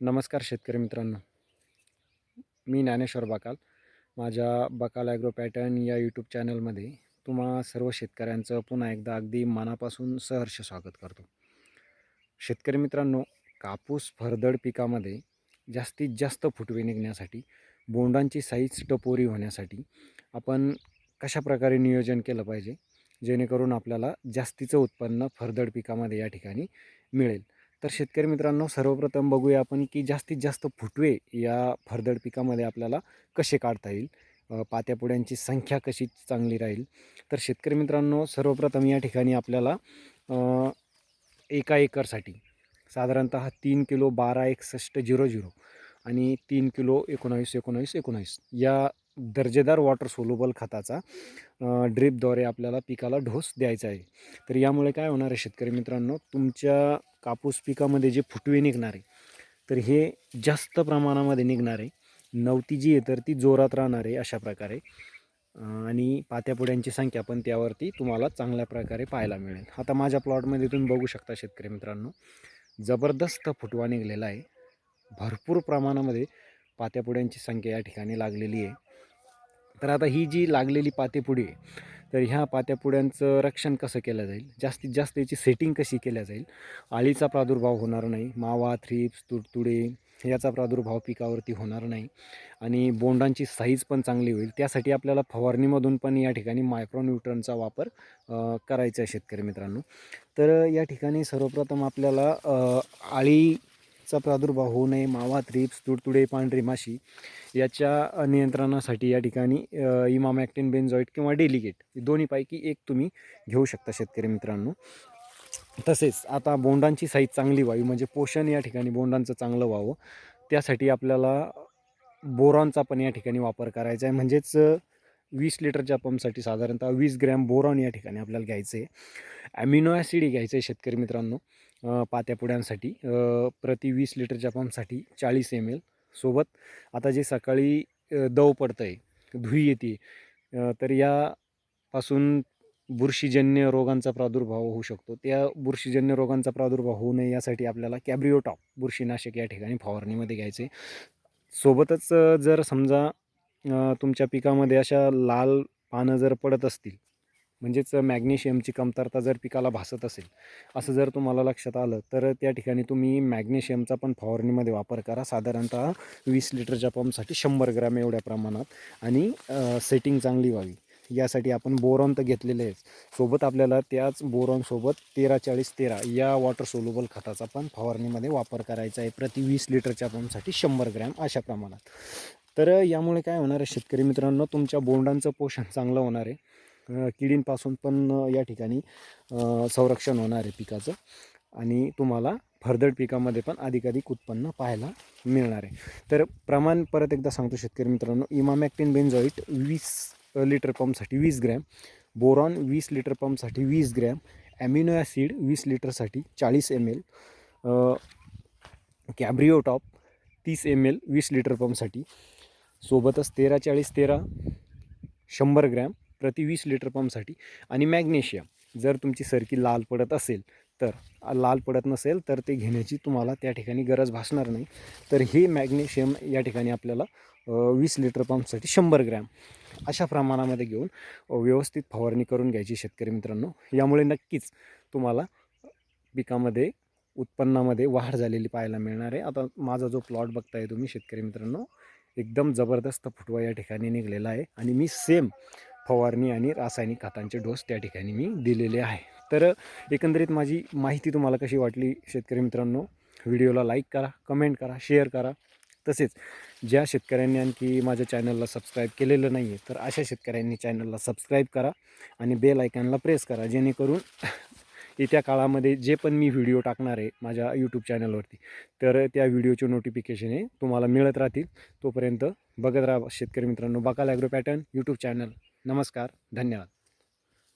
नमस्कार शेतकरी मित्रांनो. मी ज्ञानेश्वर बाकाल. माझ्या बकाल ॲग्रो पॅटर्न या यूट्यूब चॅनलमध्ये तुम्हा सर्व शेतकऱ्यांचं पुन्हा एकदा अगदी मनापासून सहर्ष स्वागत करतो. शेतकरी मित्रांनो कापूस फरदड पिकामध्ये जास्तीत जास्त फुटवे निघण्यासाठी बोंडांची साईज टपोरी होण्यासाठी आपण कशा प्रकारे नियोजन केलं पाहिजे? जेणेकरून आपल्याला जास्तीचं उत्पन्न फरदड पिकामध्ये या ठिकाणी मिळेल. तर शेतकरी मित्रांनो सर्वप्रथम बघूया आपण की जास्तीत जास्त फुटवे या फरदड पिकामध्ये आपल्याला कसे काढता येईल? पात्यापुड्यांची संख्या कशी चांगली राहील? तर शेतकरी मित्रांनो सर्वप्रथम या ठिकाणी आपल्याला एका एकरसाठी साधारणत तीन किलो बारा एकसष्ट झिरो झिरो आणि तीन किलो एकोणावीस एकोणावीस एकोणावीस या दर्जेदार वॉटर सोलुबल खताचा ड्रिपद्वारे आपल्याला पिकाला ढोस द्यायचा आहे. तर यामुळे काय होणार आहे शेतकरी मित्रांनो तुमच्या कापूस पिकामध्ये जे फुटवे निघणार आहे तर हे जास्त प्रमाणामध्ये निघणार आहे नवती जी आहे तर ती जोरात राहणार आहे अशा प्रकारे. आणि पात्यापुड्यांची संख्या पण त्यावरती तुम्हाला चांगल्या प्रकारे पाहायला मिळेल. आता माझ्या प्लॉटमध्ये तुम्ही बघू शकता शेतकरी मित्रांनो जबरदस्त फुटवा निघलेला आहे. भरपूर प्रमाणामध्ये पात्यापुड्यांची संख्या या ठिकाणी लागलेली आहे. तर आता ही जी लागलेली पातेपुडी आहे तर ह्या पात्यापुड्यांचं रक्षण कसं केलं जाईल? जास्तीत जास्त याची सेटिंग कशी केल्या जाईल? आळीचा प्रादुर्भाव होणार नाही मावा थ्रिप्स तुडतुडे याचा प्रादुर्भाव पिकावरती होणार नाही आणि बोंडांची साईज पण चांगली होईल. त्यासाठी आपल्याला फवारणीमधून पण या ठिकाणी मायक्रोन्यूट्रनचा वापर करायचा आहे शेतकरी मित्रांनो. तर या ठिकाणी सर्वप्रथम आपल्याला आळी चा प्रादुर्भाव होऊ नये. मावा थ्रिप्स तुडतुडे पांढरी माशी याच्या नियंत्रणासाठी या ठिकाणी अ, इमामॅक्टिन बेन्झॉईट किंवा डेलिगेट दोन्हीपैकी एक तुम्ही घेऊ शकता शेतकरी मित्रांनो. तसेच आता बोंडांची साईज चांगली व्हावी म्हणजे पोषण या ठिकाणी बोंडांचं चांगलं व्हावं. त्यासाठी आपल्याला बोरॉनचा पण या ठिकाणी वापर करायचा आहे. म्हणजेच वीस लिटरच्या पंपसाठी साधारणतः वीस ग्रॅम बोरॉन या ठिकाणी आपल्याला घ्यायचं आहे. ॲमिनो ॲसिड घ्यायचं आहे शेतकरी मित्रांनो पात्यापुड्यांसाठी प्रति वीस लिटरच्या पंपसाठी चाळीस एम एल सोबत. आता जे सकाळी दव पडतं आहे धुई येते तर यापासून बुरशीजन्य रोगांचा प्रादुर्भाव होऊ शकतो. त्या बुरशीजन्य रोगांचा प्रादुर्भाव होऊ नये यासाठी आपल्याला कॅब्रिओटॉप बुरशीनाशक या ठिकाणी फवारणीमध्ये घ्यायचे सोबतच जर समजा तुमच्या पिकामध्ये अशा लाल पानं जर पडत असतील म्हणजेच मॅग्नेशियमची कमतरता जर पिकाला भासत असेल असं जर तुम्हाला लक्षात आलं तर त्या ठिकाणी तुम्ही मॅग्नेशियमचा पण फवारणीमध्ये वापर करा. साधारणतः वीस लिटरच्या पंपसाठी शंभर ग्रॅम एवढ्या प्रमाणात आणि सेटिंग चांगली व्हावी. यासाठी आपण बोरॉन तर घेतलेले आहेच सोबत आपल्याला त्याच बोरॉनसोबत तेरा चाळीस तेरा या वॉटर सोल्युबल खताचा पण फवारणीमध्ये वापर करायचा आहे. प्रति वीस लिटरच्या पंपसाठी शंभर ग्रॅम अशा प्रमाणात. तर यामुळे काय होणार आहे शेतकरी मित्रांनो तुमच्या बोंडांचं पोषण चांगलं होणार आहे. किडींपासून पण या ठिकाणी संरक्षण होणार आहे पिकाचं. आणि तुम्हाला फरदड पिकामध्ये पण अधिकाधिक उत्पन्न पाहायला मिळणार आहे. तर प्रमाण परत एकदा सांगतो शेतकरी मित्रांनो इमामॅक्टिन बेन्झॉईट वीस लिटर पंपसाठी वीस ग्रॅम बोरॉन वीस लिटर पंपसाठी वीस ग्रॅम ॲमिनो ॲसिड वीस लिटरसाठी चाळीस एम एल कॅब्रिओटॉप तीस एम एल वीस लिटर पंपसाठी सोबतच तेरा चाळीस तेरा शंभर ग्रॅम प्रति वीस लिटर पंपसाठी आणि मॅग्नेशियम. जर तुमची सरकी लाल पडत असेल तर लाल पडत नसेल तर ते घेण्याची तुम्हाला त्या ठिकाणी गरज भासणार नाही. तर हे मॅग्नेशियम या ठिकाणी आपल्याला वीस लिटर पंपसाठी शंभर ग्रॅम. अशा प्रमाणामध्ये घेऊन व्यवस्थित फवारणी करून घ्यायची शेतकरी मित्रांनो. यामुळे नक्कीच तुम्हाला पिकामध्ये उत्पन्नामध्ये वाढ झालेली पाहायला मिळणार आहे. आता माझा जो प्लॉट बघताय तुम्ही शेतकरी मित्रांनो एकदम जबरदस्त फुटवा या ठिकाणी निघलेला आहे. आणि मी सेम फवारणी आणि रासायनिक खतांचे डोस त्या ठिकाणी मी दिलेले आहे. तर एकंदरीत माझी माहिती तुम्हाला कशी वाटली शेतकरी मित्रांनो? व्हिडिओला लाईक करा कमेंट करा शेअर करा. तसेच ज्या शेतकऱ्यांनी आणखी माझ्या चॅनलला सबस्क्राईब केलेलं नाही आहे तर अशा शेतकऱ्यांनी चॅनलला सबस्क्राईब करा आणि बेल आयकॉनला प्रेस करा जेणेकरून येत्या काळामध्ये जे पण मी व्हिडिओ टाकणार आहे माझ्या यूट्यूब चॅनलवरती तर त्या व्हिडिओचे नोटिफिकेशन हे तुम्हाला मिळत राहतील. तोपर्यंत बघत राहा शेतकरी मित्रांनो Bakal agro pattern YouTube channel नमस्कार धन्यवाद.